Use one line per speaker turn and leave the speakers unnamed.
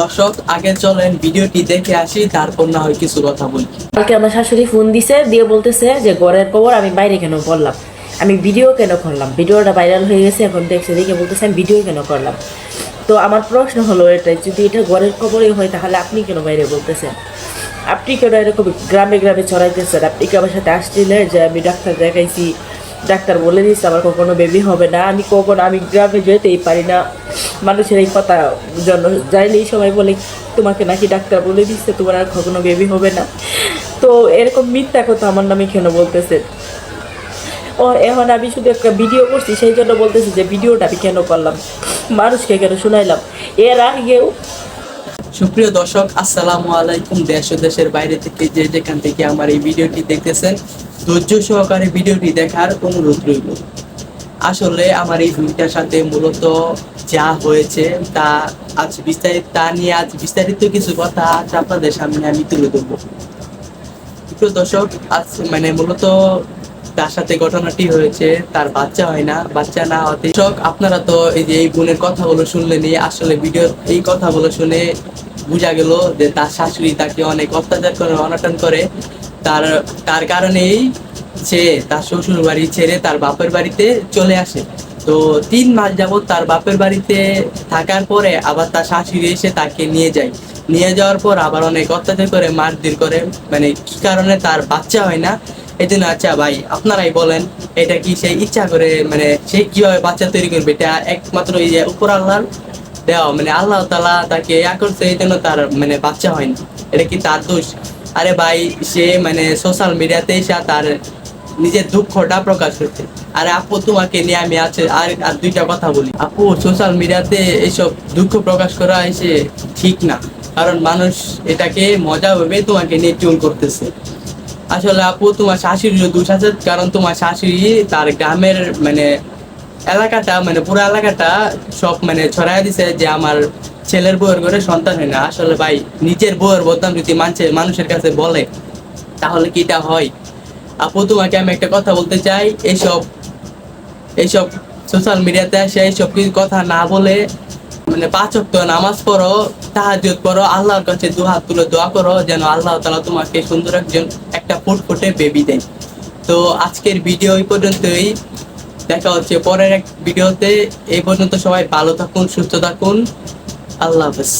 দর্শক, আগে চলেন ভিডিওটি দেখে আসি, তারপর না হয় কিছু কথা বলি।
কালকে আমার শাশুড়ি ফোন দিছে, দিয়ে বলতেছে যে, ঘরের খবর আমি বাইরে কেন করলাম? আমি ভিডিও কেন করলাম? ভিডিওটা ভাইরাল হয়ে গেছে, এখন দেখছে, দেখে বলতেছে, আমি ভিডিও কেন করলাম? তো আমার প্রশ্ন হলো এটাই, যদি এটা ঘরের খবরই হয়, তাহলে আপনি কেন বাইরে বলতেছেন? আপনি কেন এরকম গ্রামে গ্রামে ছড়াইতেছেন? আপনি কি আমার সাথে আসছিলেন যে, আমি ডাক্তার দেখাইছি? ডাক্তার বলে দিচ্ছে আমার কখনো বেবি হবে না। আমি কখনো, আমি গ্রামে যেতেই পারি না। মানুষের এই কথা জন্য যাইলেই সবাই বলে তোমাকে নাকি ডাক্তার বলে দিচ্ছে তোমার আর কখনো বেবি হবে না। তো এরকম মিথ্যা কথা আমার নামে কেন বলতেছে? ও, এখন আমি শুধু একটা ভিডিও করছি, সেই জন্য বলতেছি যে ভিডিওটা আমি কেন করলাম মানুষকে কেন শোনাইলাম? এর আগেও
সুপ্রিয় দর্শক, আসসালামু আলাইকুম দেশ ও দেশের বাইরে থেকে যে যেখান থেকে আমার এই ভিডিওটি দেখতেছেন। ধৈর্য সহকারে ভিডিওটি দেখার অনুরোধ রইল। আসলে আমার এই ভিডিওটার সাথে মূলত যা হয়েছে তা আজ বিস্তারিত, তা নিয়ে আজ বিস্তারিত কিছু কথা আজ আপনাদের সামনে আমি তুলে ধরবো। প্রিয় দর্শক, আজ মানে মূলত তার সাথে ঘটনাটি হয়েছে, তার বাচ্চা হয় না, বাচ্চা না হতে দর্শক, আপনারা তো এই যে এই বোনের কথাগুলো শুনলেনি আসলে ভিডিও এই কথাগুলো শুনে বোঝা গেল যে তার শাশুড়ি তাকে অনেক অত্যাচার করে, অনটন করে। তার তার কারণেই সে তার শ্বশুর বাড়ি ছেড়ে তার বাপের বাড়িতে চলে আসে। তো তিন মাস যাবত তার বাপের বাড়িতে থাকার পরে আবার তার শাশুড়ি এসে তাকে নিয়ে যায়। নিয়ে যাওয়ার পর আবার অনেক অত্যাচার করে, মারধর করে। মানে কি কারণে তার বাচ্চা হয় না? এই জন্য আচ্ছা ভাই, আপনারাই বলেন, এটা কি সে ইচ্ছা করে মানে সে কীভাবে বাচ্চা তৈরি করবে? এটা একমাত্র এই যে উপর আল্লাহর দেওয়া মানে আল্লাহ তালা তাকে ইয়া করছে এই জন্য তার মানে বাচ্চা হয় না। এটা কি তার দোষ? আরে ভাই, সে মানে সোশ্যাল মিডিয়াতে এসে তার নিজের দুঃখটা প্রকাশ করতে আরে আপু, তোমাকে নিয়ে আমি আছে আর আর দুইটা কথা বলি। আপু সোশ্যাল মিডিয়াতে এইসব দুঃখ প্রকাশ করা এসে ঠিক না। কারণ মানুষ এটাকে মজা ভেবে তোমাকে নিয়ে টুল করতেছে। আসলে আপু, তোমার শাশুড়ির দোষ আছে, কারণ তোমার শাশুড়ি তার গ্রামের মানে এলাকাটা মানে পুরো এলাকাটা সব মানে ছড়াই দিছে যে আমার ছেলের বউয়ের ঘরে সন্তান হয় না। আসলে ভাই, নিজের বউয়ের বদনাম যদি মানুষের মানুষের কাছে বলে, তাহলে কি এটা হয়? আপু, তোমাকে আমি একটা কথা বলতে চাই এইসব এইসব সোশ্যাল মিডিয়াতে এসে এইসব কিছু কথা না বলে মানে পাঁচ ওয়াক্ত নামাজ পড়ো, তাহাজ্জুদ পড়ো, আল্লাহর কাছে দু হাত তুলে দোয়া করো, যেন আল্লাহ তালা তোমাকে সুন্দর একজন, একটা ফুটফুটে বেবি দেয়। তো আজকের ভিডিও এই পর্যন্তই। দেখা হচ্ছে পরের এক ভিডিওতে। এই পর্যন্ত সবাই ভালো থাকুন সুস্থ থাকুন। আল্লাহ হাফেজ।